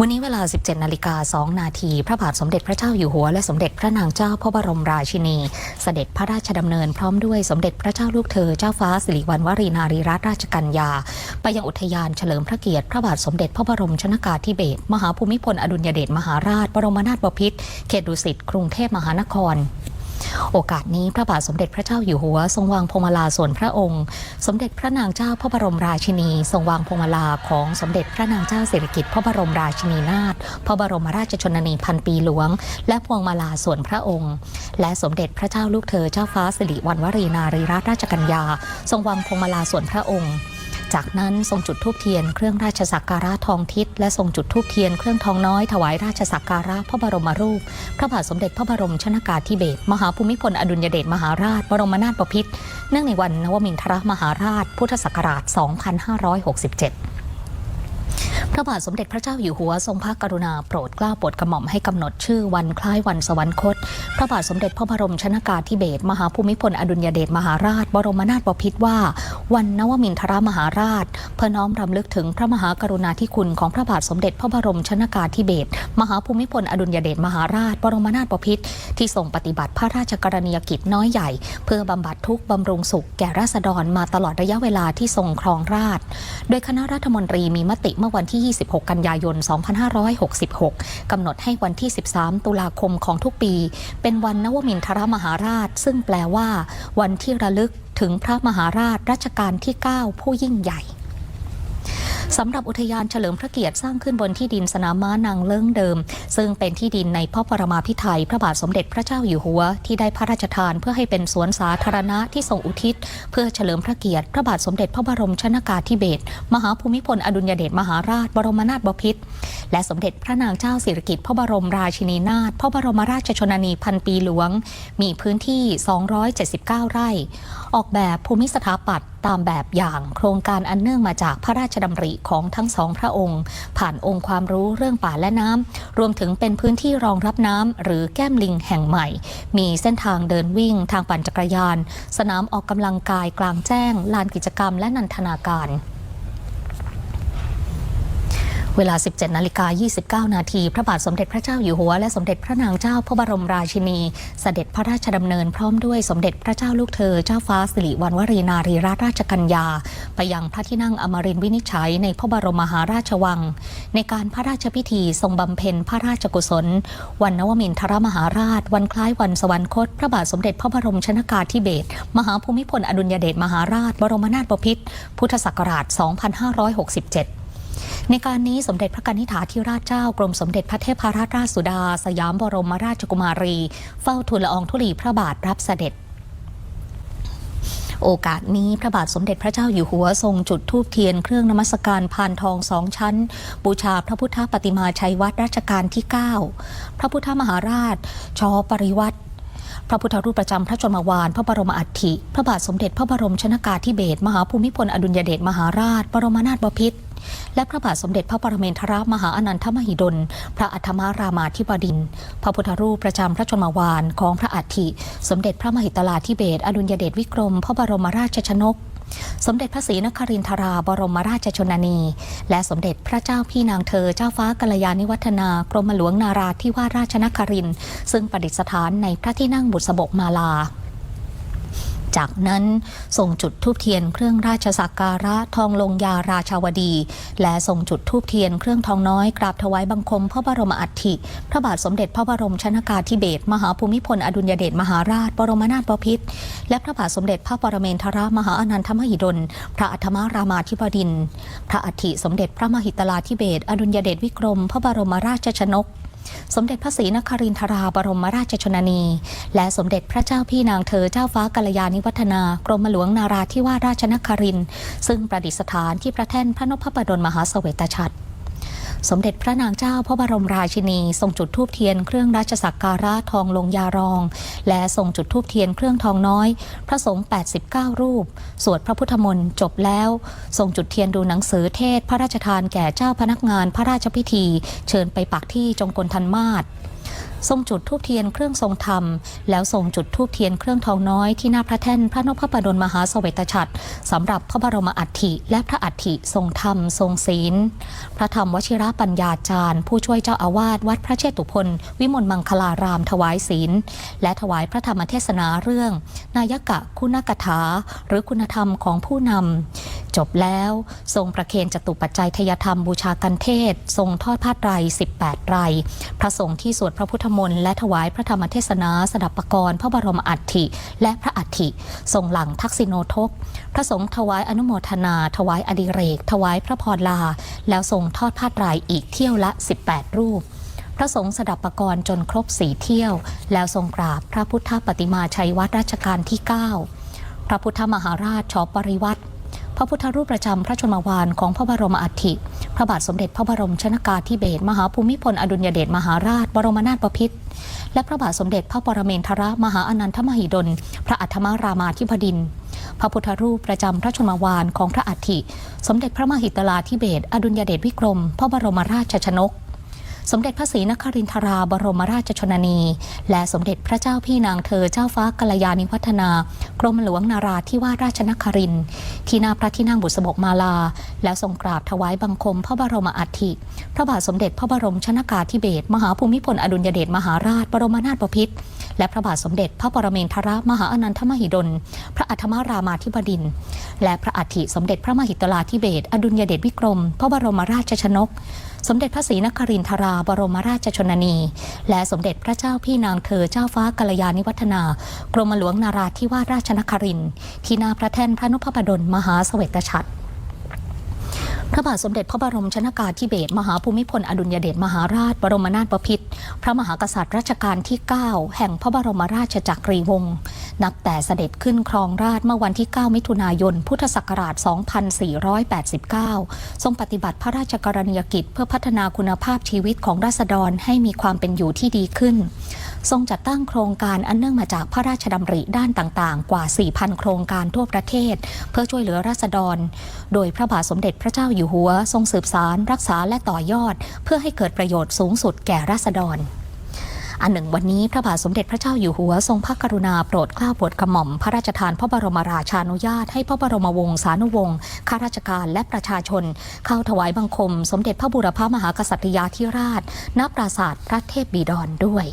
วันนี้เวลา 17 นาฬิกา 2 นาที พระบาทสมเด็จพระเจ้าอยู่หัวและสมเด็จพระนางเจ้าพระบรมราชินี เสด็จพระราชดำเนินพร้อมด้วยสมเด็จพระเจ้าลูกเธอเจ้าฟ้าสิริวัณวรีนารีรัตนราชกัญญา ไปยังอุทยานเฉลิมพระเกียรติ พระบาทสมเด็จพระบรมชนากาธิเบศรมหาภูมิพลอดุลยเดชมหาราช บรมนาถบพิตรเขตดุสิตกรุงเทพมหานคร โอกาสนี้พระบาทสมเด็จพระเจ้าอยู่หัว ทรงวางพวงมาลาส่วนพระองค์ สมเด็จพระนางเจ้าพระบรมราชินี ทรงวางพวงมาลาของสมเด็จพระนางเจ้าสิริกิติ์พระบรมราชินีนาถพระบรมราชชนนีพันปีหลวง และพวงมาลาส่วนพระองค์ และสมเด็จพระเจ้าลูกเธอเจ้าฟ้าสิริวัณวรีนารีรัตนราชกัญญา ทรงวางพวงมาลาส่วนพระองค์ จากนั้นทรงจุดธูปเทียนเครื่องราชสักการะทองทิศและทรงจุดธูปเทียนเครื่องทองน้อยถวายราชสักการะพระบรมรูป พระบาทสมเด็จพระบรมชนากาธิเบศรมหาภูมิพลอดุลยเดชมหาราช บรมนาถบพิตรเนื่องในวันนวมินทรมหาราช พุทธศักราช 2567พระบาทสมเด็จพระเจ้าอยู่หัวทรงพระกรุณาโปรดเกล้าโปรดกระหม่อมให้กำหนดชื่อวันคล้ายวันสวรรคต พระบาทสมเด็จพระบรมชนากาธิเบศรมหาภูมิพลอดุลยเดชมหาราช บรมนาถบพิตรว่า วันนวมินทรมหาราช เพื่อน้อมรำลึกถึงพระมหากรุณาธิคุณของพระบาทสมเด็จพระบรมชนากาธิเบศรมหาภูมิพลอดุลยเดชมหาราช บรมนาถบพิตรที่ทรงปฏิบัติพระราชกรณียกิจน้อยใหญ่ เพื่อบำบัดทุกข์บำรุงสุขแก่ราษฎรมาตลอดระยะเวลาที่ทรงครองราช โดยคณะรัฐมนตรีมีมติเมื่อวันที่ 26 กันยายน 2566 กำหนดให้วันที่ 13 ตุลาคมของทุกปี เป็นวันนวมินทรมหาราช ซึ่งแปลว่า วันที่ระลึก ถึงพระมหาราชรัชกาลที่ 9 ผู้ยิ่งใหญ่ สำหรับอุทยานเฉลิมพระเกียรติสร้างขึ้นบนที่ดินสนามม้านางเลิ้งเดิม ซึ่งเป็นที่ดินในพระปรมาภิไธยพระบาทสมเด็จพระเจ้าอยู่หัว ที่ได้พระราชทานเพื่อให้เป็นสวนสาธารณะที่ทรงอุทิศ เพื่อเฉลิมพระเกียรติพระบาทสมเด็จพระบรมชนากาธิเบศรมหาภูมิพลอดุลยเดชมหาราช บรมนาถบพิตรและสมเด็จพระนางเจ้าสิริกิติ์พระบรมราชินีนาถพระบรมราชชนนีพันปีหลวง มีพื้นที่ 279 ไร่ ออกแบบภูมิสถาปัตย์ตามแบบอย่างโครงการอันเนื่องมาจากพระราชดำริของทั้งสองพระองค์ ผ่านองค์ความรู้เรื่องป่าและน้ำรวมถึงเป็นพื้นที่รองรับน้ำหรือแก้มลิงแห่งใหม่ มีเส้นทางเดินวิ่งทางปั่นจักรยาน สนามออกกำลังกายกลางแจ้ง ลานกิจกรรมและนันทนาการ เวลา 17 นาฬิกา 29 นาที พระบาทสมเด็จพระเจ้าอยู่หัว และสมเด็จพระนางเจ้าพระบรมราชินี เสด็จพระราชดำเนินพร้อมด้วยสมเด็จพระเจ้าลูกเธอ เจ้าฟ้าสิริวัณวรีนารีรัตนราชกัญญา ไปยังพระที่นั่งอมรินทร์วินิจฉัยในพระบรมมหาราชวัง ในการพระราชพิธีทรงบำเพ็ญพระราชกุศล วันนวมินทรมหาราช วันคล้ายวันสวรรคต พระบาทสมเด็จพระบรมชนากาธิเบศรมหาภูมิพลอดุลยเดชมหาราช บรมนาถบพิตรพุทธศักราช 2567 ในการนี้สมเด็จพระกนิษฐาธิราชเจ้ากรมสมเด็จพระเทพรัตนราชสุดา สยามบรมราชกุมารี เฝ้าทูลละอองธุลีพระบาทรับเสด็จโอกาสนี้พระบาทสมเด็จพระเจ้าอยู่หัวทรงจุดธูปเทียนเครื่องนมัสการพานทองสองชั้น บูชาพระพุทธปฏิมาชัยวัดรัชกาลที่ 9 พระพุทธมหาราช ชอปริวัติพระพุทธรูปประจำพระชนมวาน พระบรมอัฐิ พระบาทสมเด็จพระบรมชนากาธิเบศรมหาภูมิพลอดุลยเดชมหาราช บรมนาถบพิตร และพระบาทสมเด็จพระปรเมนทรมหาอนันทมหิดล พระอัฐมารามาธิบดินทรพระพุทธรูปประจำพระชนมวานของพระอัฐิ สมเด็จพระมหิตลาธิเบศอดุลยเดชวิกรม พระบรมราชชนก สมเด็จพระศรีนครินทราบรมราชชนนี และสมเด็จพระเจ้าพี่นางเธอเจ้าฟ้ากัลยาณิวัฒนากรมหลวงนาราธิวาสราชนครินซึ่งประดิษฐานในพระที่นั่งบุษบกมาลา จากนั้นส่งจุดทูบเทียนเครื่องราชสักการะทองลงยาราชาวดี และส่งจุดทูบเทียนเครื่องทองน้อยกราบถวายบังคมพระบรมอัฐิพระบาทสมเด็จพระบรมชนากาธิเบศรมหาภูมิพลอดุลยเดชมหาราช บรมนาถบพิตรและพระบาทสมเด็จพระปรเมนทรมหาอนันทมหิดล พระอัฐมารามาธิบดิน พระอัฐิสมเด็จพระมหิตลาธิเบศอดุลยเดชวิกรม พระบรมราชชนก สมเด็จพระศรีนครินทราบรมราชชนนี และสมเด็จพระเจ้าพี่นางเธอเจ้าฟ้ากัลยาณิวัฒนากรมหลวงนาราธิวาสราชนครินทร์ซึ่งประดิษฐานที่พระแท่นพระนพบดลมหาเสวตฉัตร สมเด็จพระนางเจ้าพระบรมราชินี ทรงจุดธูปเทียนเครื่องราชสักการะทองลงยารอง และทรงจุดธูปเทียนเครื่องทองน้อย พระสงฆ์ 89 รูป สวดพระพุทธมนต์จบแล้ว ทรงจุดเทียนดูหนังสือเทศ พระราชทานแก่เจ้าพนักงานพระราชพิธี เชิญไปปักที่จงกลทันมาศ ทรงจุดธูปเทียนเครื่องทรงธรรม แล้วทรงจุดธูปเทียนเครื่องทองน้อยที่หน้าพระแท่นพระนพประดลมหาสเสวตฉัตรสำหรับพระบรมอัฐิและพระอัฐิทรงธรรม ทรงศีล พระธรรมวชิระปัญญาจารย์ ผู้ช่วยเจ้าอาวาสวัดพระเชตุพนวิมลมังคลารามถวายศีล และถวายพระธรรมเทศนาเรื่อง นายกะคุณกถา หรือคุณธรรมของผู้นำจบแล้วทรงประเคนจตุปัจจัยทยธรรมบูชากันเทศ ทรงทอดผ้าไตร 18 ไตรพระสงฆ์ที่สวดพระพุทธมมนต์และถวายพระธรรมเทศนาสดับปกรณ์พระบรมอัฐิและพระอัฐิทรงหลังทักษิโนทก พระสงฆ์ถวายอนุโมทนา ถวายอดิเรก ถวายพระพรลา แล้วทรงทอดผ้าไตรอีกเที่ยวละ 18 รูปพระสงฆ์สดับปกรณ์จนครบสีเที่ยว แล้วทรงกราบพระพุทธปฏิมาชัยวัดรัชกาลที่ 9 พระพุทธมหาราชชอปริวัติ พระพุทธรูปประจำพระชนมวานของพระบรมอัฐิ พระบาทสมเด็จพระบรมชนากาธิเบศรมหาภูมิพลอดุลยเดชมหาราช บรมนาถบพิตรและพระบาทสมเด็จพระปรเมนทรมหาอนันทมหิดล พระอัธมารามาธิบดิน พระพุทธรูปประจำพระชนมวานของพระอัฐิ สมเด็จพระมหิตลาธิเบศรอดุลยเดชวิกรม พระบรมราชชนก สมเด็จพระศรีนครินทราบรมราชชนนี และสมเด็จพระเจ้าพี่นางเธอเจ้าฟ้ากัลยาณิวัฒนากรมหลวงนาราธิวาสราชนครินที่หนาพระที่นั่งบุษบกมาลา แล้วทรงกราบถวายบังคมพระบรมอัฐิพระบาทสมเด็จพระบรมชนากาธิเบศรมหาภูมิพลอดุลยเดชมหาราช บรมนาถบพิตร และพระบาทสมเด็จ พระปรเมนทรมหาอนันทมหิดล พระอัฐมารามาธิบดิน และพระอัฐิสมเด็จพระมหิตลาธิเบศอดุลยเดชวิกรม พระบรมราชชนก สมเด็จพระศรีนครินทราบรมราชชนนี และสมเด็จพระเจ้าพี่นางเธอเจ้าฟ้ากัลยาณิวัฒนา กรมหลวงนาราธิวาสราชนครินทร์ที่หนาพระแท่นพระนพดลมหาเสวตฉัตร พระบาทสมเด็จพระบรมชนากาธิเบศรมหาภูมิพลอดุลยเดชมหาราช บรมนาถบพิตรพระมหากษัตริย์รัชกาลที่ 9 แห่งพระบรมราชจักรีวงศ์นับแต่เสด็จขึ้นครองราชเมื่อวันที่ 9 มิถุนายน พุทธศักราช 2489 ทรงปฏิบัติพระราชกรณียกิจเพื่อพัฒนาคุณภาพชีวิตของราษฎรให้มีความเป็นอยู่ที่ดีขึ้น ทรงจัดตั้งโครงการอันเนื่องมาจากพระราชดำริด้านต่างๆ กว่า 4,000 โครงการทั่วประเทศ เพื่อช่วยเหลือราษฎร โดยพระบาทสมเด็จพระเจ้าอยู่หัว ทรงสืบสาร รักษาและต่อยอด เพื่อให้เกิดประโยชน์สูงสุดแก่ราษฎรอันหนึ่งวันนี้พระบาทสมเด็จพระเจ้าอยู่หัวทรงพระกรุณาโปรดเกล้าโปรดกระหม่อมพระราชทานพระบรมราชานุญาตให้พระบรมวงศานุวงศ์ข้าราชการและประชาชน เข้าถวายบังคม สมเด็จพระบุรพมหากษัตริยาธิราช ณ ปราสาทพระเทพบิดรด้วย